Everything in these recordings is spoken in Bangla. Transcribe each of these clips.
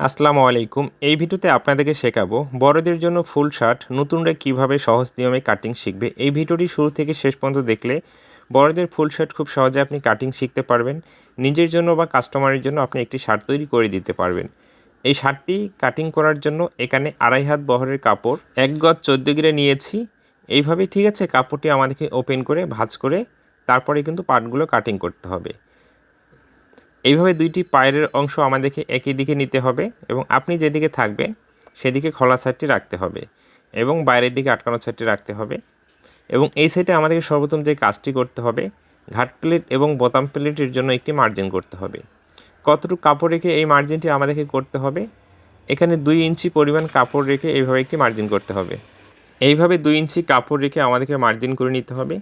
আসসালামু আলাইকুম। এই ভিডিওতে আপনাদেরকে শেখাবো বড়দের জন্য ফুল শার্ট, নতুনরা কীভাবে সহজ নিয়মে কাটিং শিখবে। এই ভিডিওটি শুরু থেকে শেষ পর্যন্ত দেখলে বড়দের ফুল শার্ট খুব সহজে আপনি কাটিং শিখতে পারবেন। নিজের জন্য বা কাস্টমারের জন্য আপনি একটি শার্ট তৈরি করে দিতে পারবেন। এই শার্টটি কাটিং করার জন্য এখানে আড়াই হাত বহরের কাপড়, এক গজ চোদ্দ গিরে নিয়েছি। এইভাবে ঠিক আছে, কাপড়টি আমাদেরকে ওপেন করে ভাঁজ করে তারপরে কিন্তু পার্টগুলো কাটিং করতে হবে। এইভাবে দুইটি পায়ের অংশ আমাদেরকে একই দিকে নিতে হবে এবং আপনি যেদিকে থাকবেন, সেদিকে খোলা সাইডটি রাখতে হবে এবং বাইরের দিকে আটকানো সাইডটি রাখতে হবে এবং এই সাইডে আমাদেরকে সর্বপ্রথম যে কাজটি করতে হবে, ঘাট প্লেট এবং বোতাম প্লেটের জন্য একটি মার্জিন করতে হবে। কতটুকু কাপড় রেখে এই মার্জিনটি আমাদেরকে করতে হবে? এখানে দুই ইঞ্চি পরিমাণ কাপড় রেখে এইভাবে একটি মার্জিন করতে হবে। এইভাবে দুই ইঞ্চি কাপড় রেখে আমাদেরকে মার্জিন করে নিতে হবে।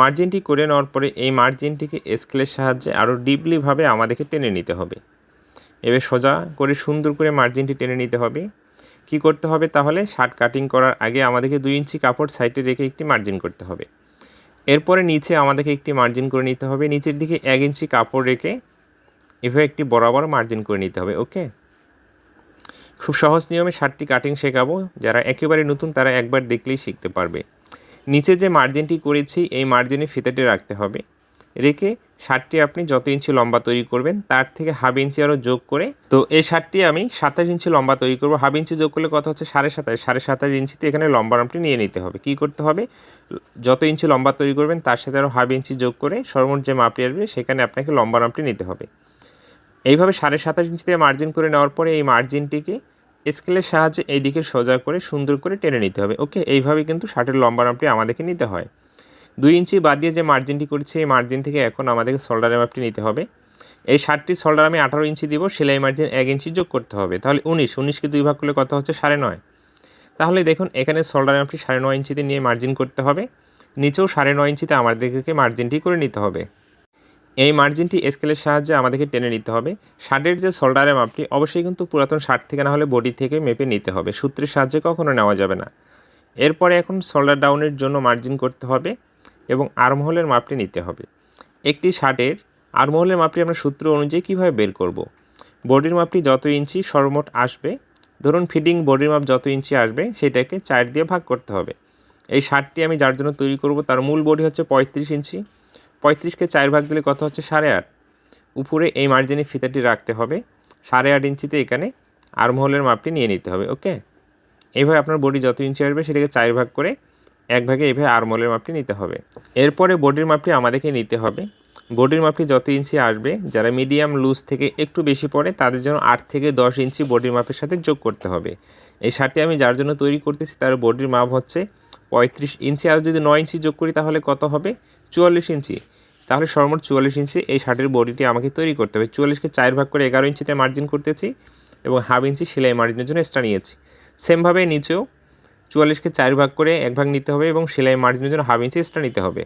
মার্জিনটি করে নেওয়ার পরে এই মার্জিনটিকে স্কেলের সাহায্যে আরও ডিপলিভাবে আমাদেরকে টেনে নিতে হবে। এবার সোজা করে সুন্দর করে মার্জিনটি টেনে নিতে হবে। কি করতে হবে তাহলে? শার্ট কাটিং করার আগে আমাদেরকে দুই ইঞ্চি কাপড় সাইডে রেখে একটি মার্জিন করতে হবে। এরপরে নিচে আমাদেরকে একটি মার্জিন করে নিতে হবে। নিচের দিকে এক ইঞ্চি কাপড় রেখে এভাবে একটি বরাবর মার্জিন করে নিতে হবে, ওকে? খুব সহজ নিয়মে শার্টটি কাটিং শেখাবো। যারা একেবারে নতুন তারা একবার দেখলেই শিখতে পারবে। নিচে যে মার্জিনটি করেছি, এই মার্জিনে ফিতাটি রাখতে হবে। রেখে শার্টটি আপনি যত ইঞ্চি লম্বা তৈরি করবেন, তার থেকে হাফ ইঞ্চি আরও যোগ করে, তো এই শার্টটি আমি সাতাশ ইঞ্চি লম্বা তৈরি করব। হাফ ইঞ্চি যোগ করলে কথা হচ্ছে সাড়ে সাতাশ সাড়ে সাতাশ ইঞ্চিতে এখানে লম্বা রামটি নিয়ে নিতে হবে। কি করতে হবে? যত ইঞ্চি লম্বা তৈরি করবেন, তার সাথে আরও হাফ ইঞ্চি যোগ করে সর্বমোট যে মাপটি আসবে, সেখানে আপনাকে লম্বা রামটি নিতে হবে। এইভাবে সাড়ে সাতাশ ইঞ্চিতে মার্জিন করে নেওয়ার পরে এই মার্জিনটিকে স্কেলের সাহায্যে এই দিকে সোজা করে সুন্দর করে টেনে নিতে হবে। ওকে, এইভাবে কিন্তু শার্টের লম্বা নামটি আমাদেরকে নিতে হয়। দুই ইঞ্চি বাদ দিয়ে যে মার্জিনটি করেছি, এই মার্জিন থেকে এখন আমাদেরকে সোল্ডারের মাপটি নিতে হবে। এই শার্টটির সোল্ডার আমি আঠারো ইঞ্চি দিব, সেলাই মার্জিন এক ইঞ্চি যোগ করতে হবে। তাহলে উনিশ, উনিশকে দুই ভাগ করলে কত হচ্ছে? সাড়ে নয়। তাহলে দেখুন, এখানে সোল্ডারের মাপটি সাড়ে নয় ইঞ্চিতে নিয়ে মার্জিন করতে হবে। নিচেও সাড়ে নয় ইঞ্চিতে আমাদেরকে মার্জিনটি করে নিতে হবে। এই মার্জিনটি স্কেলের সাহায্যে আমাদেরকে টেনে নিতে হবে। শার্টের যে শোল্ডারের মাপটি, অবশ্যই কিন্তু পুরাতন শার্ট থেকে না হলে বডি থেকে মেপে নিতে হবে। সূত্রের সাহায্যে কখনো নেওয়া যাবে না। এরপরে এখন শোল্ডার ডাউনের জন্য মার্জিন করতে হবে এবং আর্মহোলের মাপটি নিতে হবে। একটি শার্টের আর্মহোলের মাপটি আমরা সূত্র অনুযায়ী কীভাবে বের করব। বডির মাপটি যত ইঞ্চি সর্বমোট আসবে, ধরুন ফিটিং বডির মাপ যত ইঞ্চি আসবে, সেটাকে চার দিয়ে ভাগ করতে হবে। এই শার্টটি আমি যার জন্য তৈরি করব, তার মূল বডি হচ্ছে পঁয়ত্রিশ ইঞ্চি। পঁয়ত্রিশকে চার ভাগ দিলে কত হচ্ছে? সাড়ে আট। উপরে এই মার্জিনে ফিতাটি রাখতে হবে। সাড়ে আট ইঞ্চিতে এখানে আর্মহোলের মাপটি নিয়ে নিতে হবে ওকে এইভাবে আপনার বডি যত ইঞ্চি আসবে সেটাকে চার ভাগ করে এক ভাগে এইভাবে আর্মহোলের মাপটি নিতে হবে। এরপরে বডির মাপটি আমাদেরকে নিতে হবে। বডির মাপটি যত ইঞ্চি আসবে, যারা মিডিয়াম লুজ থেকে একটু বেশি পড়ে, তাদের জন্য আট থেকে দশ ইঞ্চি বডির মাপের সাথে যোগ করতে হবে। এই শার্টটি আমি যার জন্য তৈরি করতেছি, তার বডির মাপ হচ্ছে পঁয়ত্রিশ ইঞ্চি। আর যদি নয় ইঞ্চি যোগ করি, তাহলে কত হবে? চুয়াল্লিশ ইঞ্চি। তাহলে সর্বমোট চুয়াল্লিশ ইঞ্চি এই শার্টের বডিটি আমাকে তৈরি করতে হবে। চুয়াল্লিশকে চার ভাগ করে এগারো ইঞ্চিতে মার্জিন করতেছি এবং হাফ ইঞ্চি সেলাই মার্জিনের জন্য এক্সট্রা নিয়েছি। সেমভাবে নিচেও চুয়াল্লিশকে চার ভাগ করে এক ভাগ নিতে হবে এবং সেলাই মার্জিনের জন্য হাফ ইঞ্চি এক্সট্রা নিতে হবে।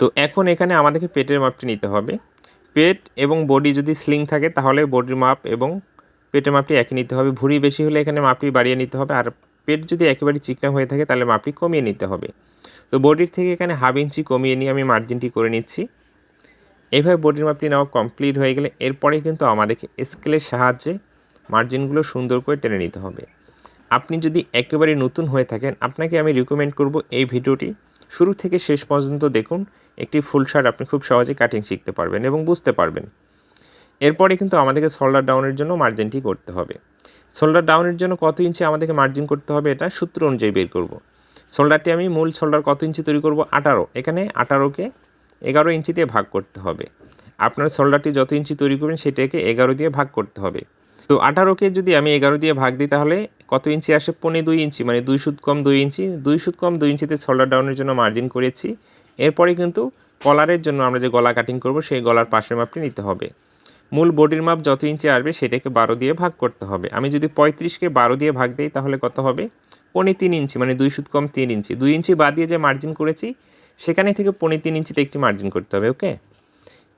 তো এখন এখানে আমাদেরকে পেটের মাপটি নিতে হবে। পেট এবং বডি যদি স্লিং থাকে তাহলে বডির মাপ এবং পেটের মাপটি একই নিতে হবে। ভুঁড়ি বেশি হলে এখানে মাপটি বাড়িয়ে নিতে হবে। আর পেট যদি একেবারে চিকনা হয়ে থাকে তাহলে মাপটি কমিয়ে নিতে হবে। তো বডির থেকে এখানে হাফ ইঞ্চি কমিয়ে নিয়ে আমি মার্জিনটি করে নিচ্ছি। এইভাবে বডির মাপটি নেওয়া কমপ্লিট হয়ে গেলে এরপরে কিন্তু আমাদেরকে স্কেলের সাহায্যে মার্জিনগুলো সুন্দর করে টেনে নিতে হবে। আপনি যদি একেবারে নতুন হয়ে থাকেন, আপনাকে আমি রিকমেন্ড করব এই ভিডিওটি। শুরু থেকে শেষ পর্যন্ত দেখুন, একটি ফুল শার্ট আপনি খুব সহজে কাটিং শিখতে পারবেন এবং বুঝতে পারবেন। এরপরে কিন্তু আমাদেরকে শোল্ডার ডাউনের জন্য মার্জিনটি করতে হবে। শোল্ডার ডাউনের জন্য কত ইঞ্চি আমাদেরকে মার্জিন করতে হবে এটা সূত্র অনুযায়ী বের করব। শোল্ডারটি আমি মূল শোল্ডার কত ইঞ্চি তৈরি করব? আঠারো। এখানে আঠারোকে এগারো ইঞ্চি দিয়ে ভাগ করতে হবে। আপনার শোল্ডারটি যত ইঞ্চি তৈরি করবেন, সেটাকে এগারো দিয়ে ভাগ করতে হবে। তো আঠারোকে যদি আমি এগারো দিয়ে ভাগ দিই, তাহলে কত ইঞ্চি আসে? পনেরো দুই ইঞ্চি মানে দুই সুদ কম দুই ইঞ্চি। দুই সুদ কম দুই ইঞ্চিতে শোল্ডার ডাউনের জন্য মার্জিন করেছি। এরপরে কিন্তু কলারের জন্য আমরা যে গলা কাটিং করব, সেই গলার পাশের মাপটি নিতে হবে। মূল বডির মাপ যত ইঞ্চি আসবে, সেটাকে বারো দিয়ে ভাগ করতে হবে। আমি যদি পঁয়ত্রিশকে বারো দিয়ে ভাগ দিই, তাহলে কত হবে? পনেরো তিন ইঞ্চি মানে দুই সুদ কম তিন ইঞ্চি। দুই ইঞ্চি বাদ দিয়ে যে মার্জিন করেছি সেখানে থেকে পনেরো তিন ইঞ্চিতে একটি মার্জিন করতে হবে ওকে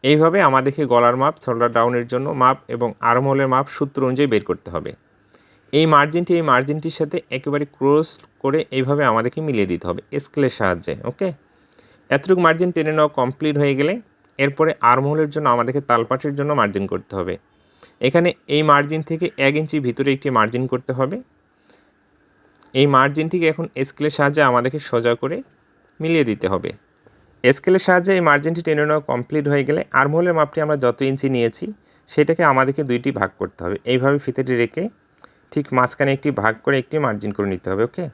এইভাবে আমাদেরকে গলার মাপ শোল্ডার ডাউনের জন্য মাপ এবং আর্মহোলের মাপ সূত্র অনুযায়ী বের করতে হবে। এই মার্জিনটি এই মার্জিনটির সাথে একেবারে ক্রস করে এইভাবে আমাদেরকে মিলিয়ে দিতে হবে স্কেলের সাহায্যে ওকে এতটুকু মার্জিন টেনে নেওয়া কমপ্লিট হয়ে গেলে এরপরে আর্মহোলের জন্য আমাদেরকে তালপাটের জন্য মার্জিন করতে হবে। এখানে এই মার্জিন থেকে এক ইঞ্চি ভিতরে একটি মার্জিন করতে হবে এই মার্জিনটিকে এখন স্কেলের সাহায্যে আমাদেরকে সোজা করে মিলিয়ে দিতে হবে। স্কেলের সাহায্যে এই মার্জিনটি টেনে নেওয়া কমপ্লিট হয়ে গেলে আর্মহোলের মাপটি আমরা যত ইঞ্চি নিয়েছি, সেটাকে আমাদেরকে দুইটি ভাগ করতে হবে। এইভাবে ফিতেটি রেখে ঠিক মাঝখানে একটি ভাগ করে একটি মার্জিন করে নিতে হবে ওকে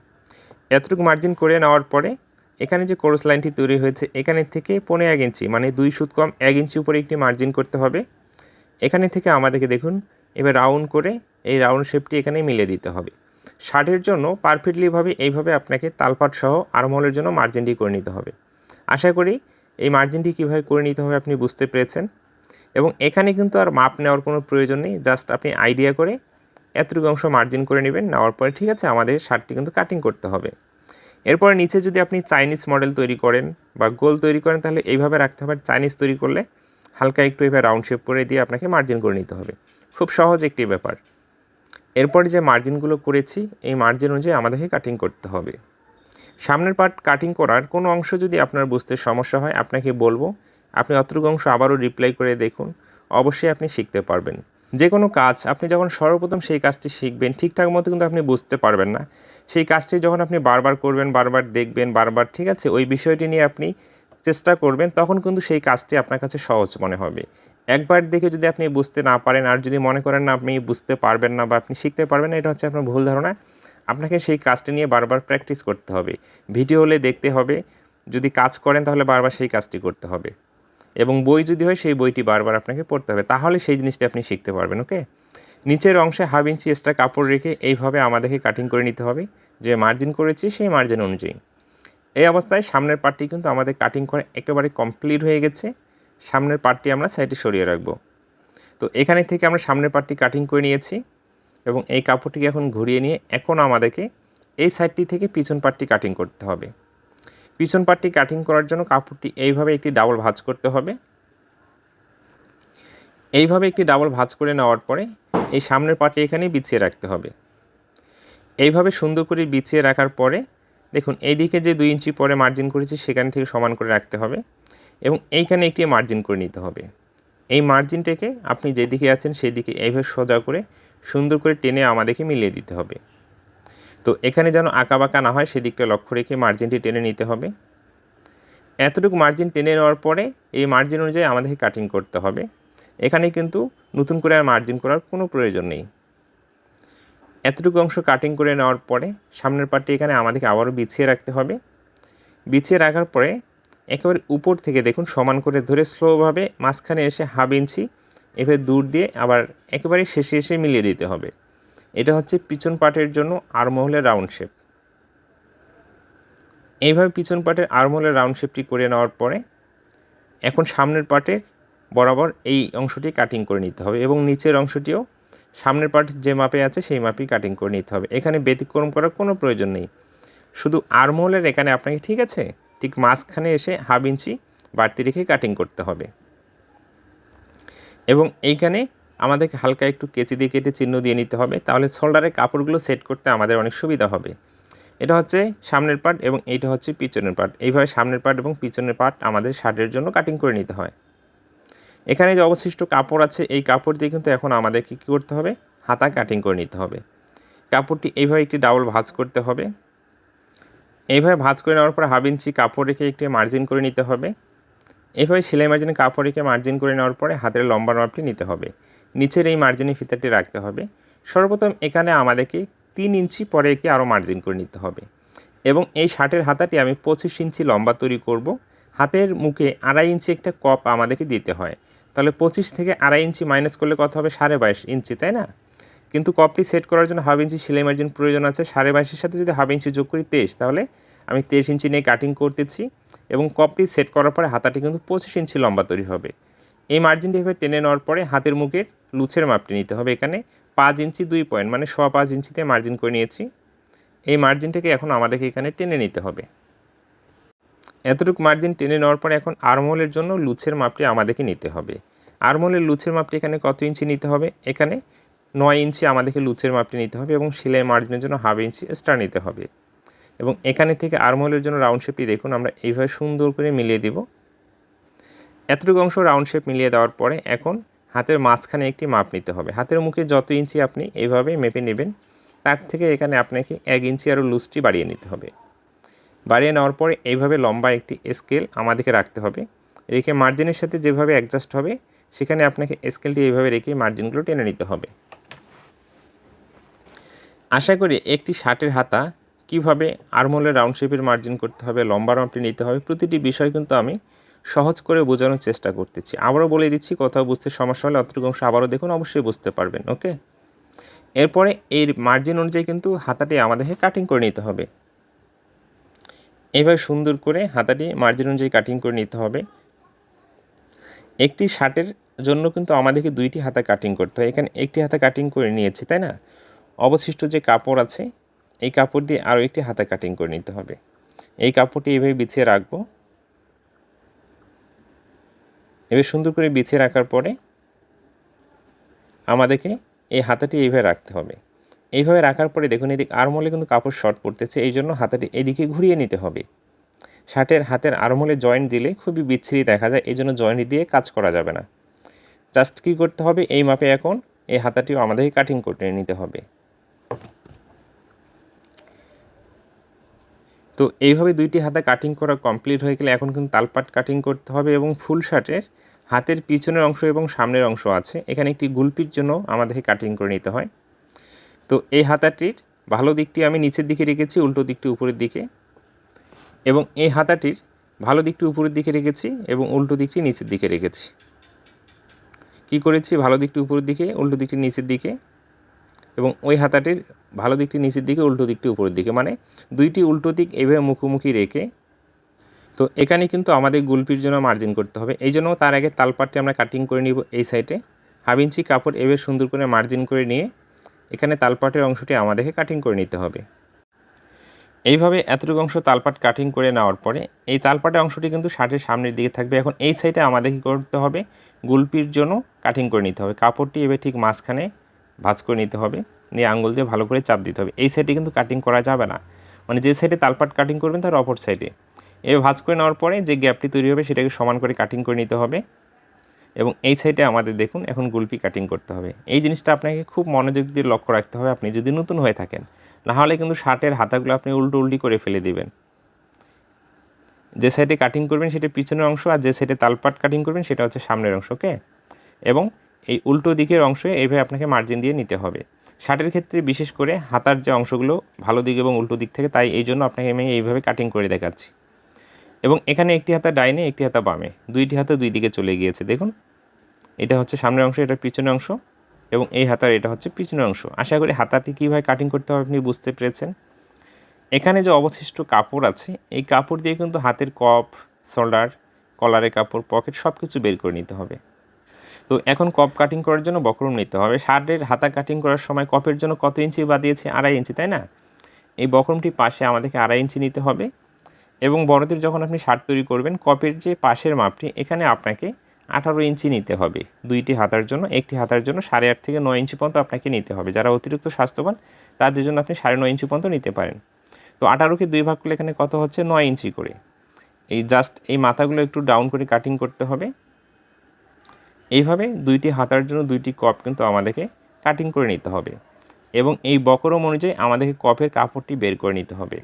এতটুকু মার্জিন করে নেওয়ার পরে এখানে যে কোরস লাইনটি তৈরি হয়েছে, এখানে থেকে পনেরো এক ইঞ্চি মানে দুই সুত কম এক ইঞ্চি উপরে একটি মার্জিন করতে হবে। এখানে থেকে আমাদেরকে দেখুন, এবার রাউন্ড করে এই রাউন্ড শেপটি এখানে মিলে দিতে হবে। শার্টের জন্য পারফেক্টলিভাবে এইভাবে আপনাকে তালপাট সহ আরমহলের জন্য মার্জিনটি করে নিতে হবে। আশা করি এই মার্জিনটি কীভাবে করে নিতে হবে আপনি বুঝতে পেরেছেন। এবং এখানে কিন্তু আর মাপ নেওয়ার কোনো প্রয়োজন নেই জাস্ট আপনি আইডিয়া করে এতটুকু অংশ মার্জিন করে নেবেন, নেওয়ার পরে ঠিক আছে, আমাদের শার্টটি কিন্তু কাটিং করতে হবে। এরপরে নিচে যদি আপনি চাইনিজ মডেল তৈরি করেন বা গোল তৈরি করেন, তাহলে এইভাবে রাখতে হবে। চাইনিজ তৈরি করলে হালকা একটু এভাবে রাউন্ড শেপ করে দিয়ে আপনাকে মার্জিন করে নিতে হবে। খুব সহজ একটি ব্যাপার। এরপরে যে মার্জিনগুলো করেছি, এই মার্জিন অনুযায়ী আমাদেরকে কাটিং করতে হবে। সামনের পার্ট কাটিং করার কোনো অংশ যদি আপনার বুঝতে সমস্যা হয়, আপনাকে বলব, আপনি অতটুকু অংশ আবারও রিপ্লাই করে দেখুন, অবশ্যই আপনি শিখতে পারবেন। যে কোনো কাজ, আপনি যখন সর্বপ্রথম সেই কাজটি শিখবেন, ঠিকঠাক মতো কিন্তু আপনি বুঝতে পারবেন না। সেই কাজটি যখন আপনি বারবার করবেন, বারবার দেখবেন, বারবার, ঠিক আছে, ওই বিষয়টি নিয়ে আপনি চেষ্টা করবেন, তখন কিন্তু সেই কাজটি আপনার কাছে সহজ মনে হবে। একবার দেখে যদি আপনি বুঝতে না পারেন আর যদি মনে করেন না আপনি বুঝতে পারবেন না বা আপনি শিখতে পারবেন না, এটা হচ্ছে আপনার ভুল ধারণা। আপনাকে সেই কাজটি নিয়ে বারবার প্র্যাকটিস করতে হবে। ভিডিও হলে দেখতে হবে, যদি কাজ করেন তাহলে বারবার সেই কাজটি করতে হবে। এবং বই যদি হয়, সেই বইটি বারবার আপনাকে পড়তে হবে। তাহলে সেই জিনিসটি আপনি শিখতে পারবেন ওকে নিচের অংশে হাফ ইঞ্চি এক্সট্রা কাপড় রেখে এইভাবে আমাদেরকে কাটিং করে নিতে হবে। যে মার্জিন করেছি, সেই মার্জিন অনুযায়ী। এই অবস্থায় সামনের পার্টটি কিন্তু আমাদের কাটিং করে একেবারে কমপ্লিট হয়ে গেছে। সামনের পার্টটি আমরা সাইডে সরিয়ে রাখব। তো এখানে থেকে আমরা সামনের পার্টটি কাটিং করে নিয়েছি এবং এই কাপড়টিকে এখন ঘুরিয়ে নিয়ে এখন আমাদেরকে এই সাইডটি থেকে পিছন পার্টটি কাটিং করতে হবে। পিছন পার্টটি কাটিং করার জন্য কাপড়টি এইভাবে একটি ডাবল ভাঁজ করতে হবে। এইভাবে একটি ডাবল ভাঁজ করে নেওয়ার পরে এই সামনের পার্টটি এখানেই বিছিয়ে রাখতে হবে। এইভাবে সুন্দর করে বিছিয়ে রাখার পরে দেখুন, এইদিকে যে দুই ইঞ্চি পরে মার্জিন করেছি, সেখান থেকে সমান করে রাখতে হবে। এবং এইখানে একটি মার্জিন করে নিতে হবে। এই মার্জিনটাকে আপনি যেদিকে আছেন সেদিকে এইভাবে সোজা করে সুন্দর করে টেনে আমাদেরকে মিলিয়ে দিতে হবে। তো এখানে যেন বাঁকা না হয় সেদিকটা লক্ষ্য রেখে মার্জিনটি টেনে নিতে হবে। এতটুকু মার্জিন টেনে নেওয়ার পরে এই মার্জিন অনুযায়ী আমাদেরকে কাটিং করতে হবে। এখানে কিন্তু নতুন করে আর মার্জিন করার কোনো প্রয়োজন নেই। এতটুকু অংশ কাটিং করে নেওয়ার পরে সামনের পার্টটি এখানে আমাদেরকে আবারও বিছিয়ে রাখতে হবে। বিছিয়ে রাখার পরে একেবারে উপর থেকে দেখুন, সমান করে ধরে স্লোভাবে মাঝখানে এসে হাফ ইঞ্চি, এভাবে দূর দিয়ে আবার একেবারে শেষে এসে মিলিয়ে দিতে হবে। এটা হচ্ছে পিছন পাটের জন্য আরমহলের রাউন্ড শেপ। এইভাবে পিছন পাটের আরমহলের রাউন্ড শেপটি করে নেওয়ার পরে এখন সামনের পার্টের বরাবর এই অংশটি কাটিং করে নিতে হবে এবং নিচের অংশটিও সামনের পার্ট যে মাপে আছে সেই মাপেই কাটিং করে নিতে হবে। এখানে ব্যতিক্রম করার কোনো প্রয়োজন নেই। শুধু আরমহলের এখানে আপনাকে ঠিক আছে? ঠিক মাঝখানে এসে হাফ ইঞ্চি বাড়তি রেখে কাটিং করতে হবে। এবং এইখানে আমাদেরকে হালকা একটু কেচি দিয়ে কেটে চিহ্ন দিয়ে নিতে হবে, তাহলে শোল্ডারের কাপড়গুলো সেট করতে আমাদের অনেক সুবিধা হবে। এটা হচ্ছে সামনের পার্ট এবং এইটা হচ্ছে পিছনের পার্ট এইভাবে সামনের পার্ট এবং পিছনের পার্ট আমাদের শার্টের জন্য কাটিং করে নিতে হয়। এখানে যে অবশিষ্ট কাপড় আছে, এই কাপড় দিয়ে কিন্তু এখন আমাদেরকে কী করতে হবে? হাতা কাটিং করে নিতে হবে। কাপড়টি এইভাবে একটি ডাবল ভাঁজ করতে হবে। এইভাবে ভাঁজ করে নেওয়ার পর হাফ ইঞ্চি কাপড় রেখে একটি মার্জিন করে নিতে হবে। এইভাবে সেলাই মার্জিনে কাপড় রেখে মার্জিন করে নেওয়ার পরে হাতের লম্বা মাপটি নিতে হবে। নিচের এই মার্জিনে ফিতাটি রাখতে হবে। সর্বপ্রথম এখানে আমাদেরকে তিন ইঞ্চি পরে একটি আরও মার্জিন করে নিতে হবে। এবং এই শার্টের হাতাটি আমি পঁচিশ ইঞ্চি লম্বা তৈরি করব। হাতের মুখে আড়াই ইঞ্চি একটা কপ আমাদেরকে দিতে হয়। তাহলে পঁচিশ থেকে আড়াই ইঞ্চি মাইনাস করলে কত হবে? সাড়ে বাইশ ইঞ্চি, তাই না? কিন্তু কপটি সেট করার জন্য হাফ ইঞ্চি সেলাই মার্জিন প্রয়োজন আছে। সাড়ে বাইশের সাথে যদি হাফ ইঞ্চি যোগ করি তেইশ, তাহলে আমি তেইশ ইঞ্চি নিয়ে কাটিং করতেছি এবং কপটি সেট করার পরে হাতাটি কিন্তু পঁচিশ ইঞ্চি লম্বা তৈরি হবে। এই মার্জিনটি এভাবে টেনে নেওয়ার পরে হাতের মুখের লুচের মাপটি নিতে হবে। এখানে পাঁচ ইঞ্চি দুই পয়েন্ট মানে সোয়া পাঁচ ইঞ্চিতে মার্জিন করে নিয়েছি। এই মার্জিনটাকে এখন আমাদেরকে এখানে টেনে নিতে হবে। এতটুকু মার্জিন টেনে নেওয়ার পরে এখন আরমোলের জন্য লুচের মাপটি আমাদেরকে নিতে হবে। আরমোলের লুচের মাপটি এখানে কত ইঞ্চি নিতে হবে? এখানে নয় ইঞ্চি আমাদেরকে লুচের মাপটি নিতে হবে এবং সেলাই মার্জিনের জন্য হাফ ইঞ্চি এক্সট্রা নিতে হবে। এবং এখানে থেকে আরমোলের জন্য রাউন্ড শেপটি দেখুন, আমরা এইভাবে সুন্দর করে মিলিয়ে দিব। এতটুকু অংশ রাউন্ড শেপ মিলিয়ে দেওয়ার পরে এখন হাতের মাঝখানে একটি মাপ নিতে হবে। হাতের মুখে যত ইঞ্চি আপনি এইভাবে মেপে নেবেন, তার থেকে এখানে আপনাকে এক ইঞ্চি আরও লুজটি বাড়িয়ে নিতে হবে। বাড়িয়ে নেওয়ার পরে এইভাবে লম্বা একটি স্কেল আমাদেরকে রাখতে হবে। রেখে মার্জিনের সাথে যেভাবে অ্যাডজাস্ট হবে, সেখানে আপনাকে স্কেলটি এইভাবে রেখে মার্জিনগুলো টেনে নিতে হবে। আশা করি একটি শার্টের হাতা কীভাবে আরমোলের রাউন্ড শেপের মার্জিন করতে হবে, লম্বা মাপটি নিতে হবে, প্রতিটি বিষয় কিন্তু আমি সহজ করে বোঝানোর চেষ্টা করতেছি। আবারও বলে দিচ্ছি কোথাও বুঝতে সমস্যা হলে অতটুকু অংশ আবারও দেখুন, অবশ্যই বুঝতে পারবেন, ওকে? এরপরে এই মার্জিন অনুযায়ী কিন্তু হাতাটি আমাদেরকে কাটিং করে নিতে হবে। এইভাবে সুন্দর করে হাতাটি মার্জিন অনুযায়ী কাটিং করে নিতে হবে। একটি শার্টের জন্য কিন্তু আমাদেরকে দুইটি হাতা কাটিং করতে হয়। এখানে একটি হাতা কাটিং করে নিয়েছি, তাই না? অবশিষ্ট যে কাপড় আছে, এই কাপড় দিয়ে আরও একটি হাতা কাটিং করে নিতে হবে। এই কাপড়টি এইভাবে বিছিয়ে রাখব। এভাবে সুন্দর করে বিছিয়ে রাখার পরে আমাদেরকে এই হাতাটি এইভাবে রাখতে হবে। এইভাবে রাখার পরে দেখুন, এদিকে আরমোলে কিন্তু কাপড় শর্ট পড়তেছে, এই জন্য হাতাটি এদিকে ঘুরিয়ে নিতে হবে। শার্টের হাতের আরমোলে জয়েন্ট দিলে খুবই বিচ্ছিরি দেখা যায় এই জন্য জয়েন্ট দিয়ে কাজ করা যাবে না। জাস্ট কী করতে হবে, এই মাপে এখন এই হাতাটিও আমাদেরকে কাটিং করে নিতে হবে। তো এইভাবে দুইটি হাতা কাটিং করা কমপ্লিট হয়ে গেলে এখন কিন্তু তালপাট কাটিং করতে হবে এবং ফুল শার্টের হাতের পিছনের অংশ এবং সামনের অংশ আছে। এখানে একটি গুলপির জন্য আমাদেরকে কাটিং করে নিতে হয়। তো এই হাতাটির ভালো দিকটি আমি নিচের দিকে রেখেছি, উল্টো দিকটি উপরের দিকে। এবং এই হাতাটির ভালো দিকটি উপরের দিকে রেখেছি এবং উল্টো দিকটি নিচের দিকে রেখেছি। কি করেছি? ভালো দিকটি উপরের দিকে, উল্টো দিকটি নিচের দিকে। এবং ওই হাতাটির ভালো দিকটি নিচের দিকে, উল্টো দিকটি উপরের দিকে। মানে দুইটি উল্টো দিক এইভাবে মুখোমুখি রেখে, তো এখানে কিন্তু আমাদের গুলপির জন্য মার্জিন করতে হবে। এই জন্য তার আগে তালপাটটি আমরা কাটিং করে নিব এই সাইডে হাফ ইঞ্চি কাপড় এভাবে সুন্দর করে মার্জিন করে নিয়ে এখানে তালপাটের অংশটি আমাদেরকে কাটিং করে নিতে হবে। এইভাবে এতটুকু অংশ তালপাট কাটিং করে নেওয়ার পরে এই তালপাটের অংশটি কিন্তু শার্টের সামনের দিকে থাকবে। এখন এই সাইডে আমাদের কী করতে হবে? গুলপির জন্য কাটিং করে নিতে হবে। কাপড়টি এবার ঠিক মাঝখানে ভাঁজ করে নিতে হবে। নিয়ে আঙুল দিয়ে ভালো করে চাপ দিতে হবে। এই সাইডে কিন্তু কাটিং করা যাবে না। মানে যে সাইডে তালপাট কাটিং করবেন তার অপর সাইডে এবার ভাঁজ করে নেওয়ার পরে যে গ্যাপটি তৈরি হবে সেটাকে সমান করে কাটিং করে নিতে হবে। এবং এই সাইডে আমাদের দেখুন এখন গুলপি কাটিং করতে হবে। এই জিনিসটা আপনাকে খুব মনোযোগ দিয়ে লক্ষ্য রাখতে হবে আপনি যদি নতুন হয়ে থাকেন। নাহলে কিন্তু শার্টের হাতাগুলো আপনি উল্টো উল্টি করে ফেলে দিবেন। যে সাইডে কাটিং করবেন সেটা পিছনের অংশ আর যে সাইডে তালপাট কাটিং করবেন সেটা হচ্ছে সামনের অংশ ওকে এবং এই উল্টো দিকের অংশে এইভাবে আপনাকে মার্জিন দিয়ে নিতে হবে। শার্টের ক্ষেত্রে বিশেষ করে হাতার যে অংশগুলো ভালো দিক এবং উল্টো দিক থেকে, তাই এই জন্য আপনাকে আমি এইভাবে কাটিং করে দেখাচ্ছি। এবং এখানে একটি হাতা ডাইনে, একটি হাতা বামে। দুইটি হাতে দুই দিকে চলে গিয়েছে, দেখুন। এটা হচ্ছে সামনের অংশ, এটা পিছনের অংশ। এবং এই হাতার এটা হচ্ছে পিছনের অংশ। আশা করি হাতাটি কীভাবে কাটিং করতে হবে আপনি বুঝতে পেরেছেন। এখানে যে অবশিষ্ট কাপড় আছে, এই কাপড় দিয়ে কিন্তু হাতের কপ শোল্ডার কলারের কাপড় পকেট সব কিছু বের করে নিতে হবে। তো এখন কপ কাটিং করার জন্য বক্রম নিতে হবে। শার্টের হাতা কাটিং করার সময় কপের জন্য কত ইঞ্চি বা দিয়েছে? আড়াই ইঞ্চি, তাই না? এই বক্রমটি পাশে আমাদেরকে আড়াই ইঞ্চি নিতে হবে এবং বড়দের যখন আপনি শার্ট তৈরি করবেন কপের যে পাশের মাপটি, এখানে আপনাকে আঠারো ইঞ্চি নিতে হবে। দুইটি হাতার জন্য, একটি হাতার জন্য সাড়ে আট থেকে নয় ইঞ্চি পর্যন্ত আপনাকে নিতে হবে। যারা অতিরিক্ত স্বাস্থ্যবান, তাদের জন্য আপনি সাড়ে নয় ইঞ্চি পর্যন্ত নিতে পারেন। তো আঠারোকে দুই ভাগ করলে এখানে কত হচ্ছে? নয় ইঞ্চি করে। এই জাস্ট এই মাথাগুলো একটু ডাউন করে কাটিং করতে হবে। এইভাবে দুইটি হাতার জন্য দুইটি কপ কিন্তু আমাদেরকে কাটিং করে নিতে হবে এবং এই বকরম অনুযায়ী আমাদেরকে কপের কাপড়টি বের করে নিতে হবে।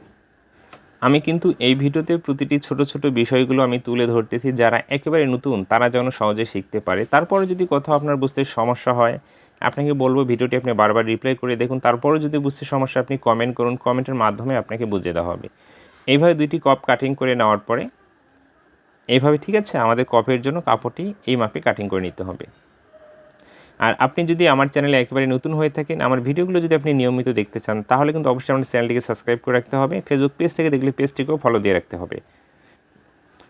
আমি কিন্তু এই ভিডিওতে প্রতিটি ছোট ছোট বিষয়গুলো আমি তুলে ধরতেছি যারা একেবারে নতুন, তারা যেন সহজে শিখতে পারে। তারপরে যদি কোথাও আপনার বুঝতে সমস্যা হয়, আপনাকে বলব ভিডিওটি আপনি বারবার রিপ্লাই করে দেখুন। তারপরেও যদি বুঝতে সমস্যা আপনি কমেন্ট করুন। কমেন্টের মাধ্যমে আপনাকে বুঝিয়ে দেওয়া হবে। এইভাবে দুইটি কপ কাটিং করে নেওয়ার পরে এইভাবে ঠিক আছে, আমাদের কপের জন্য কাপড়টি এই মাপে কাটিং করে নিতে হবে। আর আপনি যদি আমার চ্যানেলে একেবারে নতুন হয়ে থাকেন, আমার ভিডিওগুলো যদি আপনি নিয়মিত দেখতে চান, তাহলে কিন্তু অবশ্যই আমাদের চ্যানেলটিকে সাবস্ক্রাইব করে রাখতে হবে। ফেসবুক পেজ থেকে দেখলে পেজটিকেও ফলো দিয়ে রাখতে হবে।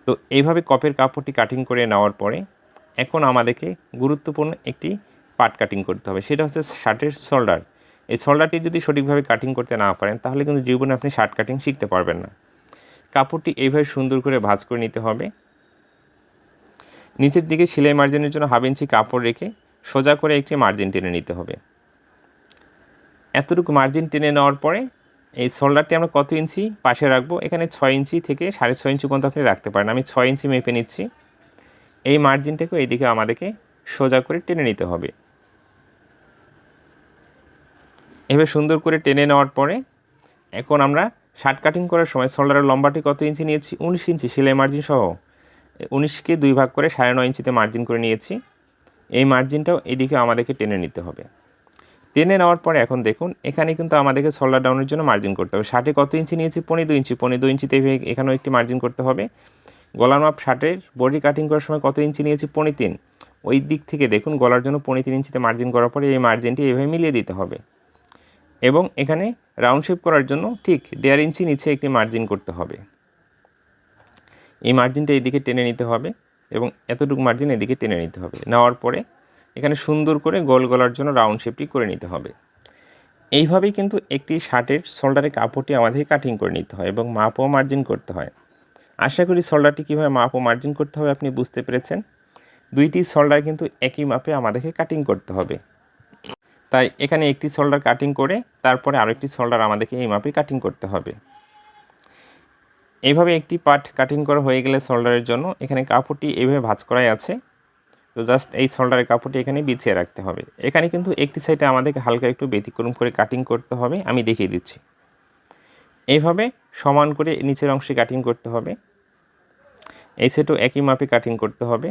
তো এইভাবে কপের কাপড়টি কাটিং করে নেওয়ার পরে, এখন আমাদেরকে গুরুত্বপূর্ণ একটি পার্ট কাটিং করতে হবে। সেটা হচ্ছে শার্টের শোল্ডার এই শোল্ডারটি যদি সঠিকভাবে কাটিং করতে না পারেন, তাহলে কিন্তু জীবনে আপনি শার্ট কাটিং শিখতে পারবেন না। কাপড়টি এইভাবে সুন্দর করে ভাঁজ করে নিতে হবে। নিচের দিকে সেলাই মার্জিনের জন্য হাফ ইঞ্চি কাপড় রেখে সোজা করে একটি মার্জিন টেনে নিতে হবে। এতটুকু মার্জিন টেনে নেওয়ার পরে এই শোল্ডারটি আমরা কত ইঞ্চি পাশে রাখব? এখানে ছয় ইঞ্চি থেকে সাড়ে ছয় ইঞ্চি পর্যন্ত আপনি রাখতে পারেন। আমি ছয় ইঞ্চি মেপে নিচ্ছি। এই মার্জিনটাকেও এইদিকে আমাদেরকে সোজা করে টেনে নিতে হবে। এভাবে সুন্দর করে টেনে নেওয়ার পরে এখন আমরা শার্ট কাটিং করার সময় শোল্ডারের লম্বাটি কত ইঞ্চি নিয়েছি? উনিশ ইঞ্চি সেলাই মার্জিন সহ। উনিশকে দুই ভাগ করে সাড়ে নয় ইঞ্চিতে মার্জিন করে নিয়েছি। এই মার্জিনটাও এদিকে আমাদেরকে টেনে নিতে হবে। টেনে নেওয়ার পরে এখন দেখুন, এখানে কিন্তু আমাদেরকে শোল্ডার ডাউনের জন্য মার্জিন করতে হবে। শার্টে কত ইঞ্চি নিয়েছি? পনেরো দু ইঞ্চি। পনেরো দু ইঞ্চিতে এখানেও একটি মার্জিন করতে হবে। গলার মাপ শার্টের বডি কাটিং করার সময় কত ইঞ্চি নিয়েছি? পনেরো তিন। ওই দিক থেকে দেখুন, গলার জন্য পনেরো তিন ইঞ্চিতে মার্জিন করার পরে এই মার্জিনটি এভাবে মিলিয়ে দিতে হবে। এবং এখানে রাউন্ড শেপ করার জন্য ঠিক দেড় ইঞ্চি নিচে একটি মার্জিন করতে হবে। এই মার্জিনটা এদিকে টেনে নিতে হবে এবং এতটুকু মার্জিন এদিকে টেনে নিতে হবে। নেওয়ার পরে এখানে সুন্দর করে গোল গলার জন্য রাউন্ড শেপটি করে নিতে হবে। এইভাবেই কিন্তু একটি শার্টের শোল্ডারের কাপড়টি আমাদেরকে কাটিং করে নিতে হয় এবং মাপ ও মার্জিন করতে হয়। আশা করি শোল্ডারটি কীভাবে মাপ ও মার্জিন করতে হবে আপনি বুঝতে পেরেছেন। দুইটি শোল্ডার কিন্তু একই মাপে আমাদেরকে কাটিং করতে হবে। তাই এখানে একটি শোল্ডার কাটিং করে তারপরে আরেকটি শোল্ডার আমাদেরকে এই মাপে কাটিং করতে হবে। এইভাবে একটি পার্ট কাটিং করা হয়ে গেলে শোল্ডারের জন্য এখানে কাপড়টি এইভাবে ভাঁজ করাই আছে। তো জাস্ট এই শোল্ডারের কাপড়টি এখানে বিছিয়ে রাখতে হবে। এখানে কিন্তু একটি সাইডে আমাদেরকে হালকা একটু ব্যতিক্রম করে কাটিং করতে হবে, আমি দেখিয়ে দিচ্ছি। এইভাবে সমান করে নিচের অংশে কাটিং করতে হবে। এই সেটও একই মাপে কাটিং করতে হবে।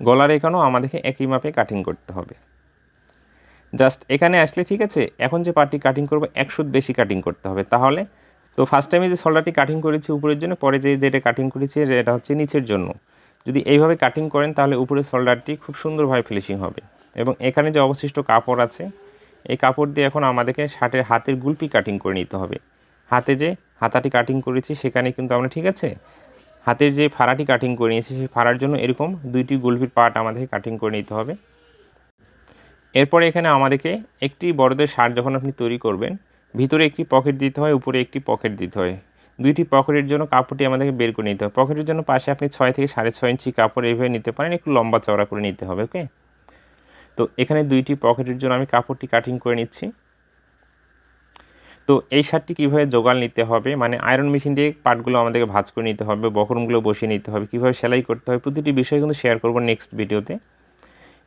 গলার এখানেও আমাদেরকে একই মাপে কাটিং করতে হবে। জাস্ট এখানে আসলে ঠিক আছে, এখন যে পার্টটি কাটিং করব একশো বেশি কাটিং করতে হবে। তাহলে তো ফার্স্ট টাইমে যে শোল্ডারটি কাটিং করেছি উপরের জন্য, পরে যে যেটা কাটিং করেছি এটা হচ্ছে নিচের জন্য। যদি এইভাবে কাটিং করেন, তাহলে উপরের শোল্ডারটি খুব সুন্দরভাবে ফিনিশিং হবে। এবং এখানে যে অবশিষ্ট কাপড় আছে, এই কাপড় দিয়ে এখন আমাদেরকে শার্টের হাতের গুলপি কাটিং করে নিতে হবে। হাতে যে হাতাটি কাটিং করেছি, সেখানে কিন্তু আমরা, ঠিক আছে? হাতের যে ফাড়াটি কাটিং করে নিয়েছি, সেই ফাড়ার জন্য এরকম দুইটি গুলপির পার্ট আমাদেরকে কাটিং করে নিতে হবে। এরপরে এখানে আমাদেরকে একটি বড়দের শার্ট যখন আপনি তৈরি করবেন ভিতরে একটি পকেট দিতে হয়, উপরে একটি পকেট দিতে হয়। দুইটি পকেটের জন্য কাপড়টি আমাদেরকে বের করে নিতে হবে। পকেটের জন্য পাশে আপনি ছয় থেকে সাড়ে ছয় ইঞ্চি কাপড় এইভাবে নিতে পারেন, একটু লম্বা চওড়া করে নিতে হবে, ওকে? তো এখানে দুইটি পকেটের জন্য আমি কাপড়টি কাটিং করে নিচ্ছি। তো এই শার্টটি কীভাবে জোগাল নিতে হবে? মানে আয়রন মেশিন দিয়ে পার্টগুলো আমাদেরকে ভাজ করে নিতে হবে বকরমগুলো বসিয়ে নিতে হবে, কীভাবে সেলাই করতে হবে, প্রতিটি বিষয় কিন্তু শেয়ার করব নেক্সট ভিডিওতে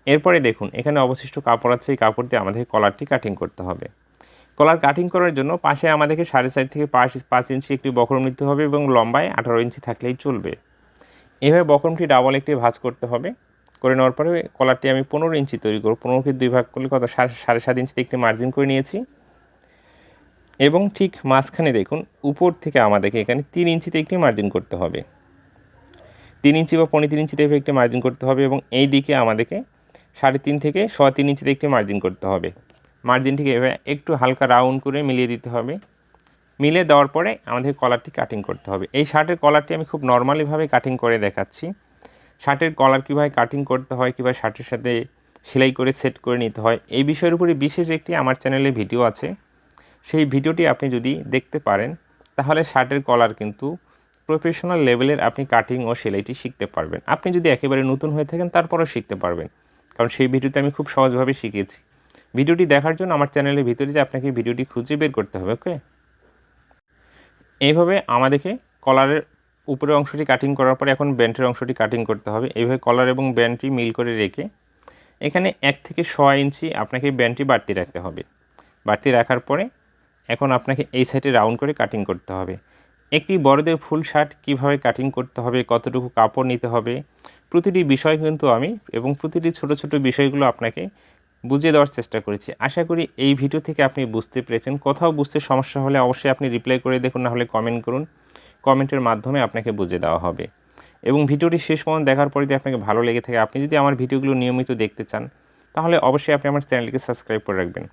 এরপরে দেখুন, এখানে অবশিষ্ট কাপড় আছে, এই কাপড় দিয়ে আমাদেরকে কলারটি কাটিং করতে হবে। কলার কাটিং করার জন্য পাশে আমাদেরকে সাড়ে চার থেকে পাঁচ পাঁচ ইঞ্চি একটি বকরম নিতে হবে এবং লম্বায় আঠারো ইঞ্চি থাকলেই চলবে। এভাবে বকরমটি ডাবল একটি ভাঁজ করতে হবে। করে নেওয়ার পরে কলারটি আমি পনেরো ইঞ্চি তৈরি করব। পনেরোকে দুই ভাগ করলে কত? সাড়ে সাত ইঞ্চিতে একটি মার্জিন করে নিয়েছি। এবং ঠিক মাঝখানে দেখুন, উপর থেকে আমাদেরকে এখানে তিন ইঞ্চিতে একটি মার্জিন করতে হবে। তিন ইঞ্চি বা পনেরো তিন ইঞ্চিতে একটি মার্জিন করতে হবে এবং এই দিকে আমাদেরকে সাড়ে তিন থেকে ছ তিন ইঞ্চিতে একটি মার্জিন করতে হবে। মার্জিনটিকে এভাবে একটু হালকা রাউন্ড করে মিলিয়ে দিতে হবে। মিলে দেওয়ার পরে আমাদের কলারটি কাটিং করতে হবে। এই শার্টের কলারটি আমি খুব নর্মালিভাবে কাটিং করে দেখাচ্ছি। শার্টের কলার কীভাবে কাটিং করতে হয়, কীভাবে শার্টের সাথে সেলাই করে সেট করে নিতে হয়, এই বিষয়ের উপরে বিশেষ একটি আমার চ্যানেলে ভিডিও আছে। সেই ভিডিওটি আপনি যদি দেখতে পারেন, তাহলে শার্টের কলার কিন্তু প্রফেশনাল লেভেলের আপনি কাটিং ও সেলাইটি শিখতে পারবেন। আপনি যদি একেবারে নতুন হয়ে থাকেন, তারপরেও শিখতে পারবেন। কারণ সেই ভিডিওতে আমি খুব সহজভাবে শিখেছি। ভিডিওটি দেখার জন্য আমার চ্যানেলের ভিতরে যে আপনাকে ভিডিওটি খুঁজে বের করতে হবে ওকে এইভাবে আমাদেরকে কলারের উপরের অংশটি কাটিং করার পরে এখন ব্যান্ডের অংশটি কাটিং করতে হবে। এইভাবে কলার এবং ব্যান্ডটি মিল করে রেখে এখানে এক থেকে ছ ইঞ্চি আপনাকে ব্যান্ডটি বাড়তি রাখতে হবে। বাড়তি রাখার পরে এখন আপনাকে এই সাইডে রাউন্ড করে কাটিং করতে হবে। একটি বড়দের ফুল শার্ট কীভাবে কাটিং করতে হবে, কতটুকু কাপড় নিতে হবে, প্রতিটি বিষয় কিন্তু আমি এবং প্রতিটি ছোট ছোট বিষয়গুলো আপনাকে বুঝিয়ে দেওয়ার চেষ্টা করেছি। আশা করি এই ভিডিও থেকে আপনি বুঝতে পেরেছেন। কোথাও বুঝতে সমস্যা হলে অবশ্যই আপনি রিপ্লাই করে দেখুন, না হলে কমেন্ট করুন। কমেন্টের মাধ্যমে আপনাকে বুঝিয়ে দেওয়া হবে। এবং ভিডিওটি শেষ পর্যন্ত দেখার পরে যদি আপনাকে ভালো লেগে থাকে, আপনি যদি আমার ভিডিওগুলো নিয়মিত দেখতে চান, তাহলে অবশ্যই আপনি আমার চ্যানেলটিকে সাবস্ক্রাইব করে রাখবেন।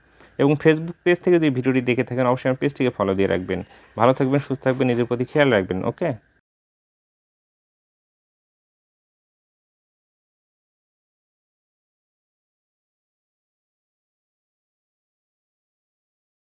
এবং ফেসবুক পেজ থেকে যদি ভিডিওটি দেখে থাকেন, অবশ্যই আমার পেজটিকে ফলো দিয়ে রাখবেন। ভালো থাকবেন, সুস্থ থাকবেন, নিজের প্রতি খেয়াল রাখবেন ওকে